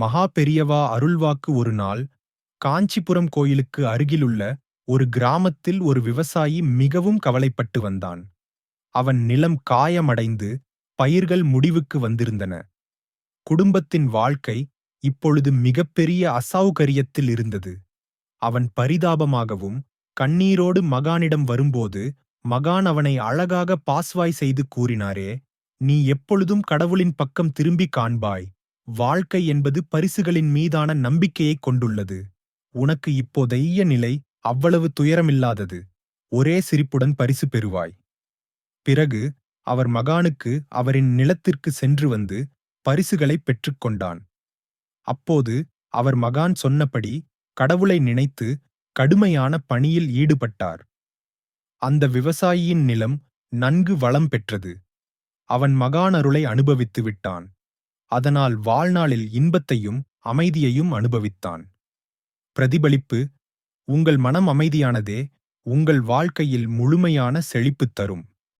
மகா பெரியவா அருள்வாக்கு ஒரு நாள் காஞ்சிபுரம் கோயிலுக்கு அருகிலுள்ள ஒரு கிராமத்தில் ஒரு விவசாயி மிகவும் கவலைப்பட்டு வந்தான். அவன் நிலம் காயமடைந்து பயிர்கள் முடிவுக்கு வந்திருந்தன. குடும்பத்தின் வாழ்க்கை இப்பொழுது மிகப்பெரிய அசௌகரியத்தில் இருந்தது. அவன் பரிதாபமாகவும் கண்ணீரோடு மகானிடம் வரும்போது மகான் அவனை அழகாக பாஸ்வாய் செய்து கூறினாரே நீ எப்பொழுதும் கடவுளின் பக்கம் திரும்பி காண்பாய். வாழ்க்கை என்பது பரிசுகளின் மீதான நம்பிக்கையைக் கொண்டுள்ளது. உனக்கு இப்போதைய நிலை அவ்வளவு துயரமில்லாதது. ஒரே சிரிப்புடன் பரிசு பெறுவாய். பிறகு அவர் மகானுக்கு அவரின் நிலத்திற்கு சென்று வந்து பரிசுகளைப் பெற்றுக்கொண்டான். அப்போது அவர் மகான் சொன்னபடி கடவுளை நினைத்து கடுமையான பணியில் ஈடுபட்டார். அந்த விவசாயியின் நிலம் நன்கு வளம் பெற்றது. அவன் மகான் அருளை அனுபவித்து விட்டான். அதனால் வாழ்நாளில் இன்பத்தையும் அமைதியையும் அனுபவித்தான். பிரதிபலிப்பு உங்கள் மனம் அமைதியானதே உங்கள் வாழ்க்கையில் முழுமையான செழிப்பு தரும்.